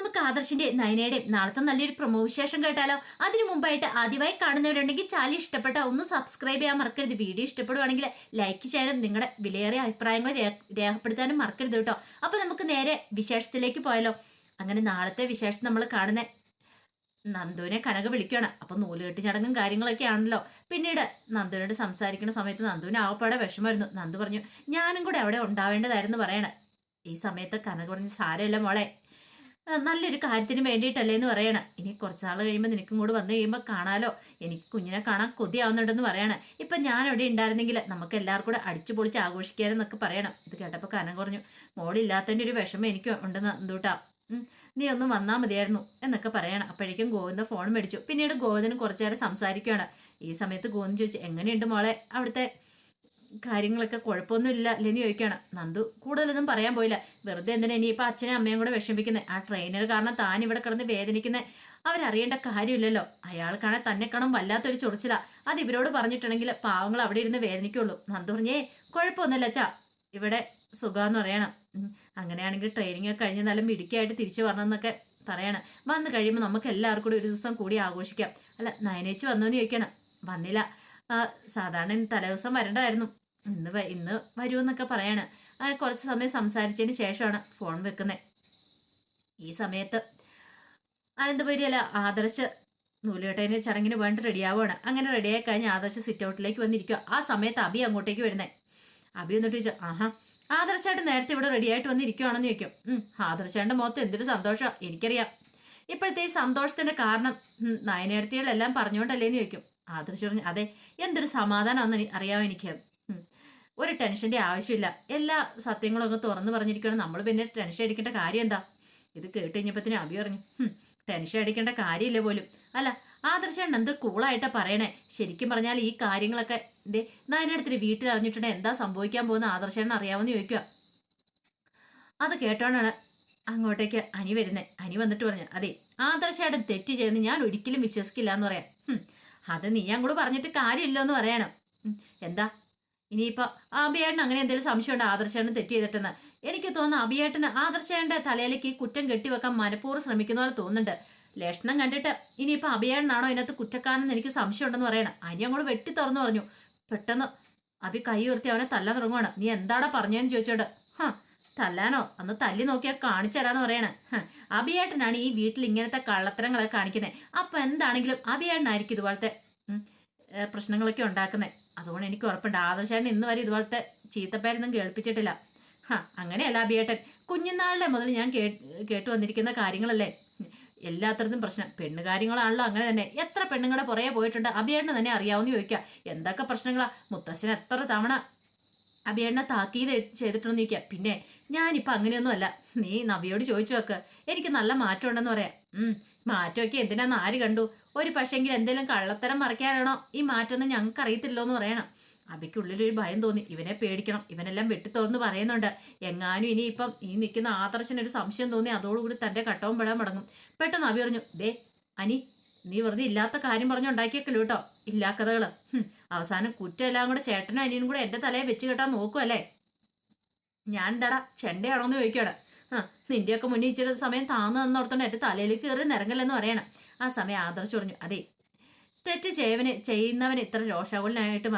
നമുക്ക് ആദർശിന്റെ നയനയുടെയും നാളത്തെ നല്ലൊരു പ്രമോ വിശേഷം കേട്ടാലോ? അതിനു മുമ്പായിട്ട് ആദ്യമായി കാണുന്നവരുണ്ടെങ്കിൽ ചാനൽ ഇഷ്ടപ്പെട്ട ഒന്ന് സബ്സ്ക്രൈബ് ചെയ്യാൻ മറക്കരുത്. വീഡിയോ ഇഷ്ടപ്പെടുവാണെങ്കിൽ ലൈക്ക് ചെയ്യാനും നിങ്ങളുടെ വിലയേറിയ അഭിപ്രായങ്ങൾ രേഖപ്പെടുത്താനും മറക്കരുത് കേട്ടോ. അപ്പൊ നമുക്ക് നേരെ വിശേഷത്തിലേക്ക് പോയാലോ? അങ്ങനെ നാളത്തെ വിശേഷം നമ്മൾ കാണുന്ന നന്ദുവിനെ കനക വിളിക്കുകയാണ്. അപ്പൊ നൂലുകെട്ടി ചടങ്ങും കാര്യങ്ങളൊക്കെ ആണല്ലോ. പിന്നീട് നന്ദുവിനോട് സംസാരിക്കുന്ന സമയത്ത് നന്ദുവിന് ആവപ്പാടെ വിഷമായിരുന്നു നന്ദു പറഞ്ഞു ഞാനും കൂടെ അവിടെ ഉണ്ടാവേണ്ടതായിരുന്നു പറയണേ. ഈ സമയത്ത് കനക പറഞ്ഞു സാരമില്ല മോളെ നല്ലൊരു കാര്യത്തിന് വേണ്ടിയിട്ടല്ലേ എന്ന് പറയണം. ഇനി കുറച്ച് നാൾ കഴിയുമ്പോൾ നിനക്കും കൂടെ വന്നു കഴിയുമ്പോൾ കാണാലോ. എനിക്ക് കുഞ്ഞിനെ കാണാൻ കൊതിയാവുന്നുണ്ടെന്ന് പറയണം. ഇപ്പം ഞാൻ അവിടെ ഉണ്ടായിരുന്നെങ്കിൽ നമുക്ക് എല്ലാവർക്കും കൂടെ അടിച്ചു പൊളിച്ച് ആഘോഷിക്കാനെന്നൊക്കെ പറയണം. ഇത് കേട്ടപ്പോൾ കനം കുറഞ്ഞു. മോളില്ലാത്തതിന്റെ ഒരു വിഷമം എനിക്ക് ഉണ്ടെന്ന് എന്തൂട്ടാ? നീ ഒന്ന് വന്നാൽ മതിയായിരുന്നു എന്നൊക്കെ പറയണം. അപ്പോഴേക്കും ഗോവിന്ദ ഫോൺ മേടിച്ചു. പിന്നീട് ഗോവിന്ദന് കുറച്ചു നേരം സംസാരിക്കുകയാണ് ഈ സമയത്ത് ഗോവിന്ദ് ചോദിച്ചു എങ്ങനെയുണ്ട് മോളെ അവിടുത്തെ കാര്യങ്ങളൊക്കെ കുഴപ്പമൊന്നുമില്ല. ലെനി ചോദിക്കുകയാണ് നന്ദു കൂടുതലൊന്നും പറയാൻ പോയില്ല. വെറുതെ എന്തിനാ ഇനിയിപ്പോൾ അച്ഛനെ അമ്മയും കൂടെ വിഷമിക്കുന്നത് ആ ട്രെയിനർ കാരണം താൻ ഇവിടെ കിടന്ന് വേദനിക്കുന്നത് അവരറിയേണ്ട കാര്യമില്ലല്ലോ. അയാൾക്കാണെ തന്നെ കാണാൻ വല്ലാത്തൊരു ചൊറിച്ചില. അത് ഇവരോട് പറഞ്ഞിട്ടുണ്ടെങ്കിൽ പാവങ്ങൾ അവിടെ ഇരുന്ന് വേദനിക്കുള്ളൂ. നന്ദു പറഞ്ഞേ കുഴപ്പമൊന്നുമില്ല അച്ഛാ. ഇവിടെ സുഖമെന്ന് പറയണം. അങ്ങനെയാണെങ്കിൽ ട്രെയിനിങ് ഒക്കെ കഴിഞ്ഞ് നല്ല മിടുക്കിയായിട്ട് തിരിച്ചു വരണമെന്നൊക്കെ പറയണം. വന്നു കഴിയുമ്പോൾ നമുക്ക് എല്ലാവർക്കും കൂടി ഒരു ദിവസം കൂടി ആഘോഷിക്കാം. അല്ല നയനേച്ച് വന്നോന്ന് ചോദിക്കണം വന്നില്ല. സാധാരണ തലേ ദിവസം വരേണ്ടതായിരുന്നു. ഇന്ന് ഇന്ന് വരുമെന്നൊക്കെ പറയാണ്. അങ്ങനെ കുറച്ച് സമയം സംസാരിച്ചതിന് ശേഷമാണ് ഫോൺ വെക്കുന്നത് ഈ സമയത്ത് അനന്തപുരി അല്ല ആദർശ് നൂലുകെട്ടതിന് ചടങ്ങിന് വേണ്ടി റെഡിയാവുകയാണ് അങ്ങനെ റെഡിയായി കഴിഞ്ഞ് ആദർശ് സിറ്റ് ഔട്ടിലേക്ക് വന്നിരിക്കുക ആ സമയത്ത് അബി അങ്ങോട്ടേക്ക് വരുന്നേ. അബി എന്നിട്ട് ചോദിച്ചു ആഹാ ആദർശായിട്ട് നേരത്തെ ഇവിടെ റെഡിയായിട്ട് വന്നിരിക്കുവാണെന്ന് ചോദിക്കും. ഉം മൊത്തം എന്തൊരു സന്തോഷം എനിക്കറിയാം. ഇപ്പോഴത്തെ ഈ സന്തോഷത്തിന്റെ കാരണം നയനേർത്തികളെല്ലാം പറഞ്ഞുകൊണ്ടല്ലേന്ന് ചോദിക്കും. ആദർശ് പറഞ്ഞു അതെ എന്തൊരു സമാധാനമാണെന്ന് അറിയാമോ എനിക്ക്. ഒരു ടെൻഷന്റെ ആവശ്യമില്ല. എല്ലാ സത്യങ്ങളും ഒക്കെ തുറന്നു പറഞ്ഞിരിക്കണം. നമ്മൾ പിന്നെ ടെൻഷൻ അടിക്കേണ്ട കാര്യം എന്താ? ഇത് കേട്ട് കഴിഞ്ഞപ്പത്തിന് അബി പറഞ്ഞു ടെൻഷൻ അടിക്കേണ്ട കാര്യമില്ല പോലും. അല്ല ആദർശം എന്ത് കൂളായിട്ടാ പറയണേ? ശരിക്കും പറഞ്ഞാൽ ഈ കാര്യങ്ങളൊക്കെ എന്തേ നയനടുത്തിട്ട് വീട്ടിൽ അറിഞ്ഞിട്ടുണ്ടെങ്കിൽ എന്താ സംഭവിക്കാൻ പോകുന്ന ആദർശേണ്ണ അറിയാമെന്ന് ചോദിക്കുക. അത് കേട്ടോണ്ടാണ് അങ്ങോട്ടേക്ക് അനി വരുന്നേ. അനി വന്നിട്ട് പറഞ്ഞു അതെ ആദർശേട്ടൻ തെറ്റ് ചെയ്യുന്ന ഞാൻ ഒരിക്കലും വിശ്വസിക്കില്ല എന്ന് പറയാം അത് നീ അങ്ങോട്ട് പറഞ്ഞിട്ട് കാര്യമില്ലോ എന്ന് പറയണം എന്താ? ഇനിയിപ്പോ അഭിയേട്ടൻ അങ്ങനെ എന്തെങ്കിലും സംശയമുണ്ട്? ആദർശേട്ടൻ തെറ്റ് ചെയ്തിട്ടെന്ന്. എനിക്ക് തോന്നുന്നു അഭിയേട്ടന് ആദർശേട്ടന്റെ തലയിലേക്ക് കുറ്റം കെട്ടിവെക്കാൻ മനഃപൂർവം ശ്രമിക്കുന്ന പോലെ തോന്നുന്നുണ്ട്. ലക്ഷണം കണ്ടിട്ട് ഇനിയിപ്പോൾ അഭിയേട്ടനാണോ ഇതിനകത്ത് കുറ്റക്കാരനെന്ന് എനിക്ക് സംശയമുണ്ടെന്ന് പറയണം. അനി അങ്ങോട്ട് വെട്ടി തുറന്നു പറഞ്ഞു. പെട്ടെന്ന് അഭി കൈ ഉയർത്തി അവനെ തല്ലാൻ തുടങ്ങുവാണ്. നീ എന്താടാ പറഞ്ഞതെന്ന് ചോദിച്ചോണ്ട്? ഹാ തല്ലാനോ? അന്ന് തല്ലി നോക്കിയാൽ കാണിച്ചു തരാന്ന് പറയണേ. അഭിയേട്ടനാണ് ഈ വീട്ടിൽ ഇങ്ങനത്തെ കള്ളത്തരങ്ങളൊക്കെ കാണിക്കുന്നത് അപ്പൊ എന്താണെങ്കിലും അഭിയേട്ടനായിരിക്കും ഇതുപോലത്തെ പ്രശ്നങ്ങളൊക്കെ ഉണ്ടാക്കുന്നത് അതുകൊണ്ട് എനിക്ക് ഉറപ്പുണ്ട്. ആദർശേട്ടൻ ഇന്ന് വരെ ഇതുപോലത്തെ ചീത്തപ്പേരൊന്നും കേൾപ്പിച്ചിട്ടില്ല. ഹാ അങ്ങനെയല്ല അഭിയേട്ടൻ. കുഞ്ഞുനാളിലെ മുതൽ ഞാൻ കേട്ടു വന്നിരിക്കുന്ന കാര്യങ്ങളല്ലേ? എല്ലാത്തരത്തും പ്രശ്നം. പെണ്ണ് കാര്യങ്ങളാണല്ലോ അങ്ങനെ തന്നെ. എത്ര പെണ്ണുങ്ങളെ പുറകെ പോയിട്ടുണ്ട്? അഭിയേട്ടന് തന്നെ അറിയാവുന്ന ചോദിക്കുക എന്തൊക്കെ പ്രശ്നങ്ങളാ? മുത്തശ്ശൻ എത്ര തവണ അബിയേട്ടനെ താക്കീത് ചെയ്തിട്ടുണ്ടെന്ന് ചോദിക്കുക പിന്നെ ഞാനിപ്പോൾ അങ്ങനെയൊന്നും അല്ല നീ നബിയോട് ചോദിച്ചു നോക്ക്. എനിക്ക് നല്ല മാറ്റം ഉണ്ടെന്ന് പറയാം. മാറ്റമൊക്കെ എന്തിനാന്ന് ആര് കണ്ടു? ഒരു പക്ഷെങ്കിൽ എന്തെങ്കിലും കള്ളത്തരം മറയ്ക്കാനാണോ ഈ മാറ്റമൊന്നും ഞങ്ങൾക്ക് അറിയത്തില്ലോ എന്ന് പറയണം. അബിക്കുള്ളിലൊരു ഭയം തോന്നി. ഇവനെ പേടിക്കണം. ഇവനെല്ലാം വെട്ടിത്തോന്ന് പറയുന്നുണ്ട്. എങ്ങാനും ഇനി ഇപ്പം ഈ നിൽക്കുന്ന ആദർശനൊരു സംശയം തോന്നി അതോടുകൂടി തന്റെ കട്ടവും പെടാൻ മുടങ്ങും. പെട്ടെന്ന് അബി പറഞ്ഞു ദേ അനി നീ വെറുതെ ഇല്ലാത്ത കാര്യം പറഞ്ഞുണ്ടാക്കിയേക്കല്ലോ കേട്ടോ? ഇല്ലാ കഥകൾ അവസാനം കുറ്റമെല്ലാം കൂടെ ചേട്ടനും അനിയനും കൂടെ എന്റെ തലയെ വെച്ച് കെട്ടാൻ നോക്കുമല്ലേ ഞാൻ എന്താടാ ചെണ്ടയാണോ എന്ന് ചോദിക്കണം ആ നിന്റെയൊക്കെ മുന്നിൽ ഇച്ചിരി സമയം താന്ന് തന്നോർത്തോണ്ട് എന്റെ തലയിൽ കയറി നിരങ്ങല്ലെന്ന് പറയണം. ആ സമയം ആദർശ് പറഞ്ഞു അതെ തെറ്റ് ചെയ്യവന് ചെയ്യുന്നവന് ഇത്ര രോഷാകുലനായിട്ട്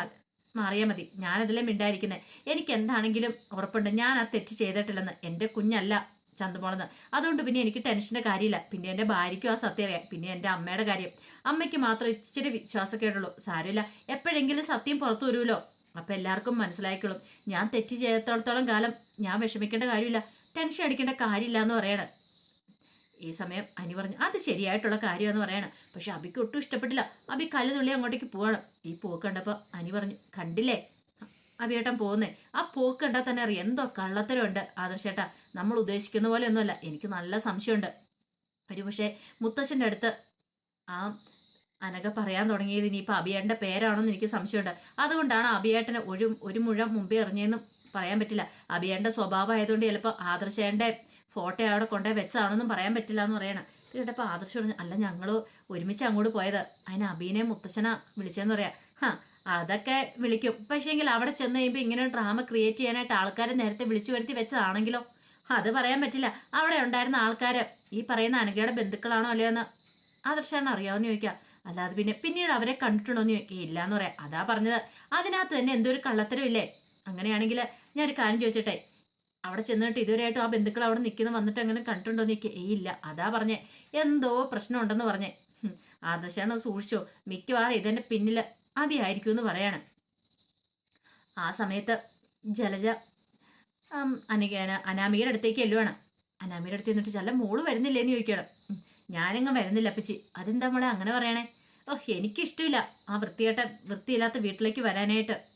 മാറിയാൽ മതി. ഞാനതെല്ലാം മിണ്ടായിരിക്കുന്നത് എനിക്ക് എന്താണെങ്കിലും ഉറപ്പുണ്ട്. ഞാൻ ആ തെറ്റ് ചെയ്തിട്ടില്ലെന്ന്. എന്റെ കുഞ്ഞല്ല ചന്തുമോളെന്ന്. അതുകൊണ്ട് പിന്നെ എനിക്ക് ടെൻഷന്റെ കാര്യമില്ല. പിന്നെ എന്റെ ഭാര്യയ്ക്കും ആ സത്യം അറിയാം. പിന്നെ എന്റെ അമ്മയുടെ കാര്യം. അമ്മയ്ക്ക് മാത്രം ഇച്ചിരി വിശ്വാസക്കേടുള്ളൂ സാരമില്ല. എപ്പോഴെങ്കിലും സത്യം പുറത്തു വരുമല്ലോ. അപ്പം എല്ലാവർക്കും മനസ്സിലായിക്കോളും ഞാൻ തെറ്റ് ചെയ്തിടത്തോളം കാലം ഞാൻ വിഷമിക്കേണ്ട കാര്യമില്ല. ടെൻഷൻ അടിക്കേണ്ട കാര്യമില്ല എന്ന് പറയണം. ഈ സമയം അനി പറഞ്ഞു അത് ശരിയായിട്ടുള്ള കാര്യമെന്ന് പറയണം. പക്ഷെ അബിക്ക് ഒട്ടും ഇഷ്ടപ്പെട്ടില്ല. അബി കല്ല് തുള്ളി അങ്ങോട്ടേക്ക് പോകണം ഈ പോക്ക് കണ്ടപ്പോൾ അനി പറഞ്ഞു കണ്ടില്ലേ? അബിയേട്ടൻ പോകുന്നേ ആ പോക്ക് കണ്ടാൽ തന്നെ അറിയാം. എന്തോ കള്ളത്തരമുണ്ട്. ആദർശേട്ടാ നമ്മൾ ഉദ്ദേശിക്കുന്ന പോലെ ഒന്നുമല്ല എനിക്ക് നല്ല സംശയമുണ്ട്. ഒരു പക്ഷേ മുത്തശ്ശന്റെ അടുത്ത് ആ അനഘ പറയാൻ തുടങ്ങിയത് ഇനിയിപ്പോൾ അബിയേട്ടന്റെ പേരാണോ എന്ന് എനിക്ക് സംശയമുണ്ട്. അതുകൊണ്ടാണ് അബിയേട്ടനെ ഒരു ഒരു മുഴം മുമ്പേ എറിഞ്ഞതെന്നും പറയാൻ പറ്റില്ല. അഭിയേട്ടന്റെ സ്വഭാവം ആയതുകൊണ്ട് ചിലപ്പോൾ ആദർശേന്റെ ഫോട്ടോ അവിടെ കൊണ്ടുപോയി വെച്ചതാണെന്നും പറയാൻ പറ്റില്ല എന്ന് പറയണം കേട്ടപ്പോൾ ആദർശ് പറഞ്ഞു അല്ല ഞങ്ങൾ ഒരുമിച്ച് അങ്ങോട്ട് പോയത്. അതിന് അബീനെ മുത്തശ്ശന വിളിച്ചതെന്ന് പറയാം. ഹാ അതൊക്കെ വിളിക്കും. പക്ഷേങ്കിൽ അവിടെ ചെന്ന് കഴിയുമ്പോൾ ഇങ്ങനെ ഡ്രാമ ക്രിയേറ്റ് ചെയ്യാനായിട്ട് ആൾക്കാരെ നേരത്തെ വിളിച്ചു വരുത്തി വെച്ചതാണെങ്കിലോ? അത് പറയാൻ പറ്റില്ല. അവിടെ ഉണ്ടായിരുന്ന ആൾക്കാർ ഈ പറയുന്ന അനഘയുടെ ബന്ധുക്കളാണോ അല്ലയോ എന്ന് ആദർശാണ് അറിയാമെന്ന് ചോദിക്കാം. അല്ലാതെ പിന്നെ പിന്നീട് അവരെ കണ്ടിട്ടുണ്ടോ എന്ന് ചോദിക്കുക ഇല്ല എന്ന് പറയാം. അതാ പറഞ്ഞത്. അതിനകത്ത് തന്നെ എന്തൊരു കള്ളത്തരം ഇല്ലേ അങ്ങനെയാണെങ്കിൽ ഒരു കാര്യം ചോദിച്ചിട്ടെ അവിടെ ചെന്നിട്ട് ഇതുവരെയായിട്ടും ആ ബന്ധുക്കൾ അവിടെ നിൽക്കുന്ന വന്നിട്ട് അങ്ങനെ കണ്ടിട്ടുണ്ടോ എന്ന് ചോദിക്കുക ഇല്ല അതാ പറഞ്ഞേ. എന്തോ പ്രശ്നം ഉണ്ടെന്ന് പറഞ്ഞേ ആദർശാണോ സൂക്ഷിച്ചോ. മിക്കവാറും ഇതിന്റെ പിന്നിൽ അബി ആയിരിക്കും എന്ന് പറയാണ്. ആ സമയത്ത് ജലജ അനികേന അനിക അന- അനാമികയുടെ അടുത്തേക്ക് എല്ലുവാണ് അനാമിയുടെ അടുത്ത് എന്നിട്ട് ചില മോൾ വരുന്നില്ലേന്ന് ചോദിക്കണം ഞാനങ്ങ് വരുന്നില്ല അപ്പച്ചി. അതെന്താ മോളെ അങ്ങനെ പറയണേ? ഓഹ് എനിക്കിഷ്ടമില്ല. ആ വൃത്തികെട്ട വൃത്തിയില്ലാത്ത വീട്ടിലേക്ക് വരാനായിട്ട്.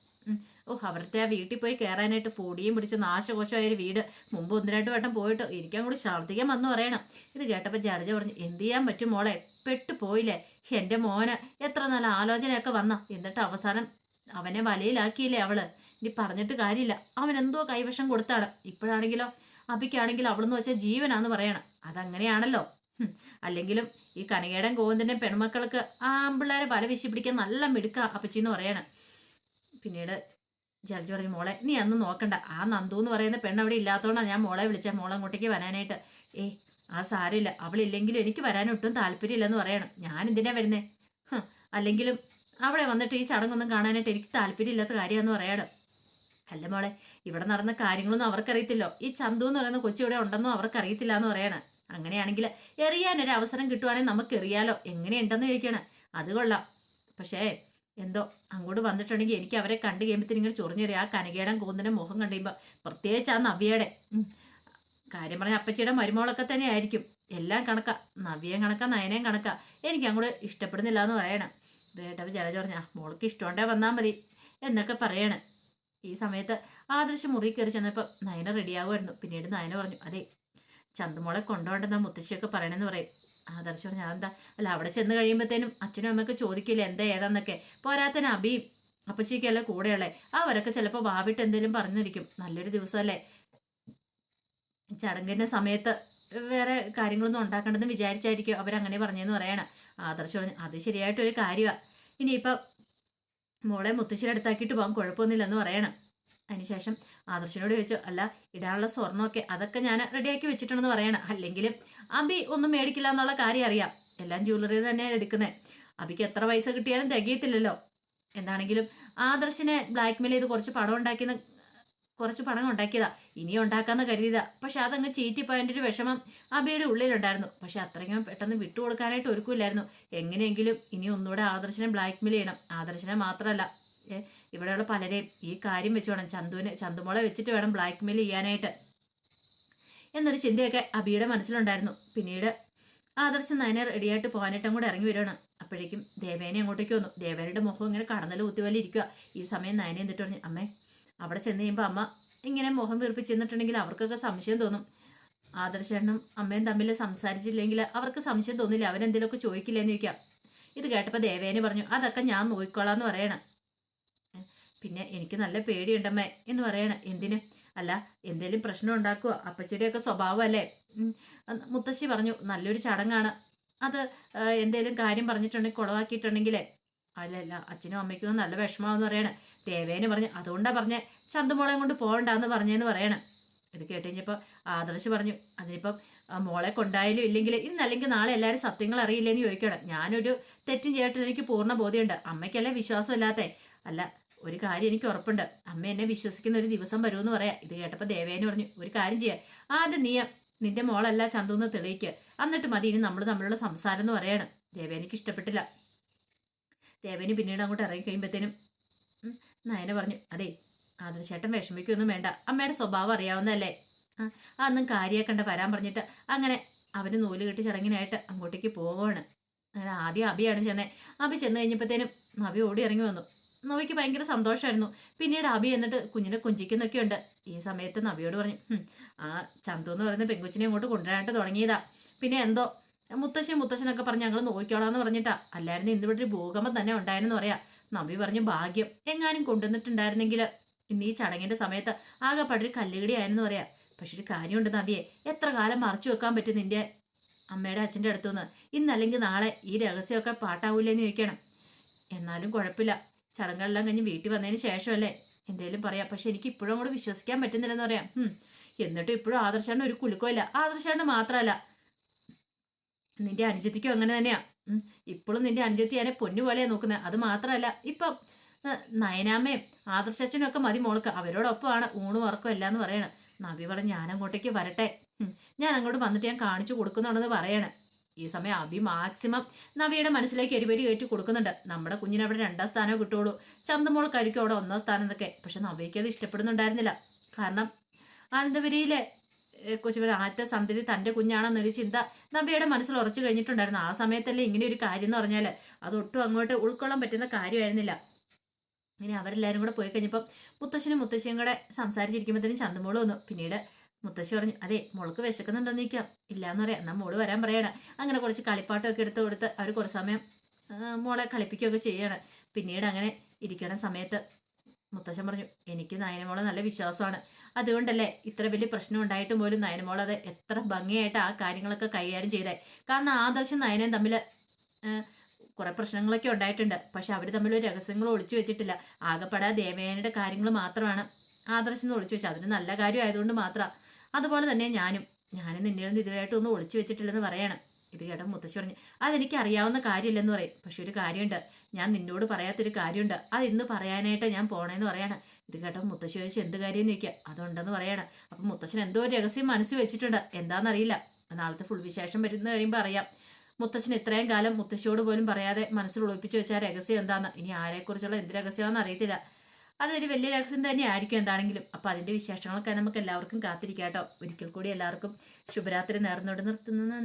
ഉം, അവരുടെ ആ വീട്ടിൽ പോയി കയറാനായിട്ട് പൊടിയും പിടിച്ച് നാശകോശമായ ഒരു വീട്. മുമ്പ് ഒന്ന് രണ്ട് വട്ടം പോയിട്ട് ഇരിക്കാൻ കൂടി ഛർദ്ദിക്കാൻ വന്നു പറയണം. ഇത് കേട്ടപ്പോൾ ജർജ പറഞ്ഞു എന്ത് ചെയ്യാൻ പറ്റും മോളെ? പെട്ടു പോയില്ലേ? എന്റെ മോന് എത്ര നല്ല ആലോചനയൊക്കെ വന്ന. എന്നിട്ട് അവസാനം അവനെ വലയിലാക്കിയില്ലേ അവൾ? ഇനി പറഞ്ഞിട്ട് കാര്യമില്ല. അവൻ എന്തോ കൈവശം കൊടുത്താണ്. ഇപ്പോഴാണെങ്കിലോ അപ്പിക്കാണെങ്കിലും അവളെന്ന് വെച്ചാൽ ജീവനാന്ന് പറയണം. അതങ്ങനെയാണല്ലോ. അല്ലെങ്കിലും ഈ കനകേടൻ ഗോവിന്ദന്റെ പെൺമക്കൾക്ക് ആ ആമ്പിള്ളേരെ വല വീശി പിടിക്കാൻ നല്ല മിടുക്ക അപ്പച്ചിന്ന് പറയണം. പിന്നീട് ജഡ്ജി പറഞ്ഞു മോളെ നീ അന്ന് നോക്കണ്ട. ആ നന്ദു എന്ന് പറയുന്ന പെണ്ണ് അവിടെ ഇല്ലാത്തതുകൊണ്ടാണ് ഞാൻ മോളെ വിളിച്ച മോളെ അങ്ങോട്ടേക്ക് വരാനായിട്ട്. ഏ ആ സാരമില്ല. അവളില്ലെങ്കിലും എനിക്ക് വരാൻ ഒട്ടും താല്പര്യമില്ലെന്ന് പറയണം. ഞാൻ എന്തിനാ വരുന്നേ? അല്ലെങ്കിലും അവിടെ വന്നിട്ട് ഈ ചടങ്ങൊന്നും കാണാനായിട്ട് എനിക്ക് താല്പര്യമില്ലാത്ത കാര്യമാണെന്ന് പറയണം. അല്ല മോളെ ഇവിടെ നടന്ന കാര്യങ്ങളൊന്നും അവർക്കറിയത്തില്ലോ. ഈ ചന്തു എന്ന് പറയുന്ന കൊച്ചി ഇവിടെ ഉണ്ടെന്നും അവർക്കറിയത്തില്ല എന്ന് പറയണം. അങ്ങനെയാണെങ്കിൽ എറിയാനൊരു അവസരം കിട്ടുവാണെങ്കിൽ നമുക്ക് എറിയാലോ എങ്ങനെയുണ്ടെന്ന് ചോദിക്കണം. അത് കൊള്ളാം. പക്ഷേ എന്തോ അങ്ങോട്ട് വന്നിട്ടുണ്ടെങ്കിൽ എനിക്ക് അവരെ കണ്ട് കഴിയുമ്പോഴത്തേനും ഇങ്ങനെ ചൊറിഞ്ഞു ആ കനകേടൻ കൂന്നിന്റെ മുഖം കണ്ടുകഴിയുമ്പോൾ പ്രത്യേകിച്ച് ആ നവ്യയുടെ കാര്യം പറഞ്ഞ അപ്പച്ചിയുടെ മരുമോളൊക്കെ തന്നെ ആയിരിക്കും. എല്ലാം കണക്കാ. നവ്യം കണക്കാ നയനയും കണക്കാ. എനിക്ക് അങ്ങോട്ട് ഇഷ്ടപ്പെടുന്നില്ല എന്ന് പറയണം. കേട്ടപ്പോൾ ജലജ പറഞ്ഞ മോൾക്ക് ഇഷ്ടമുണ്ടേ വന്നാൽ മതി എന്നൊക്കെ പറയണം. ഈ സമയത്ത് ആദർശം മുറി കയറി ചെന്നപ്പോൾ നയന റെഡിയാകുമായിരുന്നു പിന്നീട് നയന പറഞ്ഞു അതെ ചന്തുമോളെ കൊണ്ടുപോകണ്ടെന്നാ മുത്തശ്ശിയൊക്കെ പറയണമെന്ന് പറയും. ആദർശ് പറഞ്ഞു അതെന്താ അല്ല അവിടെ ചെന്ന് കഴിയുമ്പോഴത്തേനും അച്ഛനും അമ്മയൊക്കെ ചോദിക്കില്ല എന്താ ഏതാന്നൊക്കെ. പോരാത്തന് അബിയും അപ്പച്ചിക്കല്ലേ കൂടെയുള്ളേ? അവരൊക്കെ ചിലപ്പോൾ വാവിട്ട് എന്തെങ്കിലും പറഞ്ഞിരിക്കും. നല്ലൊരു ദിവസമല്ലേ ചടങ്ങിന്റെ സമയത്ത് വേറെ കാര്യങ്ങളൊന്നും ഉണ്ടാക്കണ്ടെന്ന് വിചാരിച്ചായിരിക്കും അവരങ്ങനെ പറഞ്ഞതെന്ന് പറയണം. ആദർശ് പറഞ്ഞു അത് ശരിയായിട്ടൊരു കാര്യമാണ് ഇനിയിപ്പം മോളെ മുത്തശ്ശിയുടെ അടുത്താക്കിയിട്ട് പോകാൻ കുഴപ്പമൊന്നുമില്ലെന്ന് പറയണം. അതിനുശേഷം ആദർശനോട് ചോദിച്ചു അല്ല ഇടാനുള്ള സ്വർണമൊക്കെ അതൊക്കെ ഞാൻ റെഡിയാക്കി വെച്ചിട്ടുണ്ടെന്ന് പറയണം. അല്ലെങ്കിൽ അബി ഒന്നും മേടിക്കില്ല എന്നുള്ള കാര്യം അറിയാം. എല്ലാം ജ്വല്ലറി തന്നെ എടുക്കുന്നത് അബിക്ക് എത്ര പൈസ കിട്ടിയാലും തികയത്തില്ലല്ലോ. എന്താണെങ്കിലും ആദർശിനെ ബ്ലാക്ക്മെയിൽ ചെയ്ത് കുറച്ച് പണം ഉണ്ടാക്കിയെന്ന് കുറച്ച് പണം ഉണ്ടാക്കിയതാ. ഇനി ഉണ്ടാക്കാന്ന് കരുതിയതാ. പക്ഷെ അതങ്ങ് ചീറ്റിപ്പോയതിന്റെ ഒരു വിഷമം അബിയുടെ ഉള്ളിലുണ്ടായിരുന്നു. പക്ഷെ അത്രയ്ക്കും പെട്ടെന്ന് വിട്ടുകൊടുക്കാനായിട്ട് ഒരുക്കില്ലായിരുന്നു. എങ്ങനെയെങ്കിലും ഇനി ഒന്നുകൂടെ ആദർശനെ ബ്ലാക്ക്മെയിൽ ചെയ്യണം. ആദർശനെ മാത്രമല്ല ഇവിടെയുള്ള പലരെയും ഈ കാര്യം വെച്ച് വേണം ചന്തുവിനെ ചന്തുമോളെ വെച്ചിട്ട് വേണം ബ്ലാക്ക് മെയിൽ ചെയ്യാനായിട്ട്. എന്നൊരു ചിന്തയൊക്കെ അബിയുടെ മനസ്സിലുണ്ടായിരുന്നു. പിന്നീട് ആദർശ നയനെ റെഡിയായിട്ട് പോകാനായിട്ടും കൂടെ ഇറങ്ങി വരികയാണ് അപ്പോഴേക്കും ദേവേനെ അങ്ങോട്ടേക്ക് വന്നു. ദേവേനയുടെ മുഖം ഇങ്ങനെ കടന്നൽ കുത്തിവല്ലി ഇരിക്കുക ഈ സമയം നയനെ എന്നിട്ട് പറഞ്ഞു? അമ്മേ അവിടെ ചെന്ന് കഴിയുമ്പോൾ അമ്മ ഇങ്ങനെ മുഖം വീർപ്പിച്ച് ചെന്നിട്ടുണ്ടെങ്കിൽ അവർക്കൊക്കെ സംശയം തോന്നും. ആദർശേട്ടനും അമ്മയും തമ്മിൽ സംസാരിച്ചില്ലെങ്കിൽ അവർക്ക് സംശയം തോന്നില്ല. അവരെന്തെങ്കിലുമൊക്കെ ചോദിക്കില്ലെന്ന് ചോദിക്കാം. ഇത് കേട്ടപ്പോൾ ദേവേനെ പറഞ്ഞു അതൊക്കെ ഞാൻ നോക്കിക്കോളാം എന്ന് പറയണം. പിന്നെ എനിക്ക് നല്ല പേടിയുണ്ടമ്മേ എന്ന് പറയണ. എന്തിന്? അല്ല എന്തേലും പ്രശ്നം ഉണ്ടാക്കുക അപ്പച്ചിയുടെയൊക്കെ സ്വഭാവമല്ലേ? മുത്തശ്ശി പറഞ്ഞു നല്ലൊരു ചടങ്ങാണ്. അത് എന്തേലും കാര്യം പറഞ്ഞിട്ടുണ്ടെങ്കിൽ കുളവാക്കിയിട്ടുണ്ടെങ്കിലേ. അല്ലല്ല അച്ഛനും അമ്മയ്ക്കും നല്ല വിഷമാവെന്ന് പറയണം. ദേവേനെ പറഞ്ഞു അതുകൊണ്ടാണ് പറഞ്ഞേ ചന്തുമോളെ കൊണ്ട് പോകണ്ടെന്ന് പറഞ്ഞേന്ന് പറയണം. ഇത് കേട്ട് ആദർശ് പറഞ്ഞു അതിനിപ്പം മോളെ കൊണ്ടായാലും ഇല്ലെങ്കിൽ ഇന്നല്ലെങ്കിൽ നാളെ എല്ലാവരും സത്യങ്ങൾ അറിയില്ലെന്ന് ചോദിക്കണം ഞാനൊരു തെറ്റും ചെയ്തിട്ടില്ല എനിക്ക് പൂർണ ബോധ്യമുണ്ട്. അമ്മയ്ക്കല്ലേ വിശ്വാസമില്ലാത്തേ അല്ല ഒരു കാര്യം എനിക്ക് ഉറപ്പുണ്ട്. അമ്മ എന്നെ വിശ്വസിക്കുന്ന ഒരു ദിവസം വരുമെന്ന് പറയാം. ഇത് കേട്ടപ്പോൾ ദേവേനെ പറഞ്ഞു ഒരു കാര്യം ചെയ്യാം. ആദ്യം നീ നിന്റെ മോളല്ല ചന്തുന്ന് തെളിയിക്ക്. എന്നിട്ട് മതി ഇനി നമ്മൾ തമ്മിലുള്ള സംസാരം എന്ന് പറയാണ്. ദേവേനിക്ക് ഇഷ്ടപ്പെട്ടില്ല. ദേവേനി പിന്നീട് അങ്ങോട്ട് ഇറങ്ങി കഴിയുമ്പോഴത്തേനും നയന പറഞ്ഞു അതെ ആദർശേട്ടൻ വിഷമിക്കൊന്നും വേണ്ട. അമ്മയുടെ സ്വഭാവം അറിയാവുന്നതല്ലേ? ആ അതൊന്നും കാര്യമാക്കണ്ട വരാൻ പറഞ്ഞിട്ട്. അങ്ങനെ അവന് നൂൽ കെട്ടി ചടങ്ങിനായിട്ട് അങ്ങോട്ടേക്ക് പോവുകയാണ് അങ്ങനെ ആദ്യം അബിയാണ് ചെന്നേ. അബി ചെന്ന് കഴിഞ്ഞപ്പോഴത്തേനും നബി ഓടി ഇറങ്ങി വന്നു. നവിക്ക് ഭയങ്കര സന്തോഷമായിരുന്നു പിന്നീട് അബി എന്നിട്ട് കുഞ്ഞിനെ കുഞ്ചിക്കുന്നൊക്കെ ഉണ്ട് ഈ സമയത്ത് നബിയോട് പറഞ്ഞു ആ ചന്തു എന്ന് പറയുന്ന പെങ്കുച്ചിനെ ഇങ്ങോട്ട് കൊണ്ടുവരാനായിട്ട് തുടങ്ങിയതാ. പിന്നെ എന്തോ? മുത്തശ്ശി മുത്തശ്ശനൊക്കെ പറഞ്ഞ് ഞങ്ങൾ നോക്കിക്കോളാന്ന് പറഞ്ഞിട്ടാ. അല്ലായിരുന്നു ഇന്ന് ഇവിടെ ഒരു ഭൂകമ്പം തന്നെ ഉണ്ടായെന്ന് പറയാ. നബി പറഞ്ഞു ഭാഗ്യം. എങ്ങാനും കൊണ്ടുവന്നിട്ടുണ്ടായിരുന്നെങ്കിൽ ഇന്ന് ഈ ചടങ്ങിന്റെ സമയത്ത് ആകെ പടൊരു കല്ലുകടി ആയെന്ന് പറയാ. പക്ഷെ ഒരു കാര്യമുണ്ട് നബിയെ. എത്ര കാലം മറച്ചു വെക്കാൻ പറ്റും നിന്റെ അമ്മയുടെ അച്ഛന്റെ അടുത്തുനിന്ന്? ഇന്നല്ലെങ്കിൽ നാളെ ഈ രഹസ്യമൊക്കെ പാട്ടാവൂലേന്ന് ചോദിക്കണം. എന്നാലും കുഴപ്പമില്ല. ചടങ്ങെല്ലാം കഴിഞ്ഞ് വീട്ടിൽ വന്നതിന് ശേഷമല്ലേ? എന്തേലും പറയാം. പക്ഷെ എനിക്ക് ഇപ്പോഴും അങ്ങോട്ട് വിശ്വസിക്കാൻ പറ്റുന്നില്ലെന്ന് പറയാം. എന്നിട്ടും ഇപ്പോഴും ആദർശാണ് ഒരു കുലുക്കമില്ല. ആദർശാണ് മാത്രമല്ല. നിന്റെ അനുജത്തിക്കും അങ്ങനെ തന്നെയാ. ഇപ്പോഴും നിന്റെ അനുജത്തി എന്നെ പൊന്നു നോക്കുന്നത്. അത് മാത്രമല്ല ഇപ്പം നയനാമയും ആദർശച്ചനും ഒക്കെ മതി മോൾക്ക്. അവരോടൊപ്പമാണ് ഊണും ഉറക്കം എല്ലാം എന്ന് പറയണം നബി പറഞ്ഞ് ഞാൻ അങ്ങോട്ടേക്ക് വരട്ടെ. ഞാൻ അങ്ങോട്ട് വന്നിട്ട് ഞാൻ കാണിച്ചു കൊടുക്കുന്നുണ്ടെന്ന് പറയണം ഈ സമയം അഭി മാക്സിമം നവിയുടെ മനസ്സിലേക്ക് എരിപരി കയറ്റി കൊടുക്കുന്നുണ്ട്. നമ്മുടെ കുഞ്ഞിന് അവിടെ രണ്ടാം സ്ഥാനം കിട്ടുള്ളൂ ചന്തമോൾക്കായിരിക്കും അവിടെ ഒന്നാം സ്ഥാനം എന്നൊക്കെ. പക്ഷെ നവിക്ക് അത് ഇഷ്ടപ്പെടുന്നുണ്ടായിരുന്നില്ല. കാരണം ആനന്ദപുരിയിലെ കൊച്ചുപേർ ആദ്യത്തെ സന്ധ്യതി തന്റെ കുഞ്ഞാണെന്നൊരു ചിന്ത നവിയുടെ മനസ്സിൽ ഉറച്ചു കഴിഞ്ഞിട്ടുണ്ടായിരുന്നു. ആ സമയത്തല്ലേ ഇങ്ങനെ ഒരു കാര്യം എന്ന് പറഞ്ഞാൽ അതൊട്ടും അങ്ങോട്ട് ഉൾക്കൊള്ളാൻ പറ്റുന്ന കാര്യമായിരുന്നില്ല. ഇങ്ങനെ അവരെല്ലാവരും കൂടെ പോയി കഴിഞ്ഞപ്പം മുത്തശ്ശനും മുത്തശ്ശിയും കൂടെ സംസാരിച്ചിരിക്കുമ്പോഴത്തേനും ചന്തമോൾ വന്നു. പിന്നീട് മുത്തശ്ശി പറഞ്ഞു അതെ മോൾക്ക് വിശക്കുന്നുണ്ടോന്ന് ചോദിക്കാം. ഇല്ലാന്ന് പറയാം. എന്നാൽ മോൾ വരാൻ പറയണം. അങ്ങനെ കുറച്ച് കളിപ്പാട്ടമൊക്കെ എടുത്ത് കൊടുത്ത് അവർ കുറച്ച് സമയം മോളെ കളിപ്പിക്കുകയൊക്കെ ചെയ്യണം. പിന്നീട് അങ്ങനെ ഇരിക്കണ സമയത്ത് മുത്തശ്ശൻ പറഞ്ഞു എനിക്ക് നയനമോളെ നല്ല വിശ്വാസമാണ്. അതുകൊണ്ടല്ലേ ഇത്ര വലിയ പ്രശ്നം ഉണ്ടായിട്ടും പോലും നയനമോൾ അത് എത്ര ഭംഗിയായിട്ട് ആ കാര്യങ്ങളൊക്കെ കൈകാര്യം ചെയ്തായി കാരണം ആദർശം നയനയും തമ്മിൽ കുറെ പ്രശ്നങ്ങളൊക്കെ ഉണ്ടായിട്ടുണ്ട്. പക്ഷെ അവർ തമ്മിൽ ഒരു രഹസ്യങ്ങൾ ഒളിച്ചു വെച്ചിട്ടില്ല. ആകെപ്പെടാ ദേവേനയുടെ കാര്യങ്ങൾ മാത്രമാണ് ആദർശം ഒളിച്ചു വെച്ചത്. അതിന് നല്ല കാര്യം ആയതുകൊണ്ട് മാത്രം. അതുപോലെ തന്നെ ഞാനും ഞാനും നിന്നിൽ നിന്ന് ഒന്ന് ഒളിച്ചു വെച്ചിട്ടില്ലെന്ന് പറയണം. ഇത് കേട്ടോ മുത്തശ്ശി പറഞ്ഞു അതെനിക്ക് അറിയാവുന്ന കാര്യമില്ലെന്ന് പറയും. പക്ഷെ ഒരു കാര്യമുണ്ട്. ഞാൻ നിന്നോട് പറയാത്തൊരു കാര്യമുണ്ട്. അത് ഇന്ന് പറയാനായിട്ട് ഞാൻ പോണേന്ന് പറയണം. ഇത് കേട്ടോ മുത്തശ്ശി ചോദിച്ചു എന്ത് കാര്യം? നിൽക്കുക അതുണ്ടെന്ന് പറയണം. അപ്പം മുത്തശ്ശൻ എന്തോ ഒരു രഹസ്യം മനസ്സിൽ വെച്ചിട്ടുണ്ട്. എന്താണെന്നറിയില്ല നാളത്തെ ഫുൾ വിശേഷം വരുന്ന കഴിയുമ്പോൾ അറിയാം. മുത്തശ്ശൻ ഇത്രയും കാലം മുത്തശ്ശിയോട് പോലും പറയാതെ മനസ്സിൽ ഒളിപ്പിച്ച് വെച്ച രഹസ്യം എന്താണെന്ന് ഇനി ആരെക്കുറിച്ചുള്ള എന്ത് രഹസ്യമാണെന്ന് അറിയത്തില്ല. അതൊരു വലിയ രഹസ്യം തന്നെ ആയിരിക്കും എന്താണെങ്കിലും. അപ്പൊ അതിന്റെ വിശേഷങ്ങളൊക്കെ നമുക്ക് എല്ലാവർക്കും കാത്തിരിക്കാം കേട്ടോ. ഒരിക്കൽ കൂടി എല്ലാവർക്കും ശുഭരാത്രി നേർന്നോട് നിർത്തുന്നു.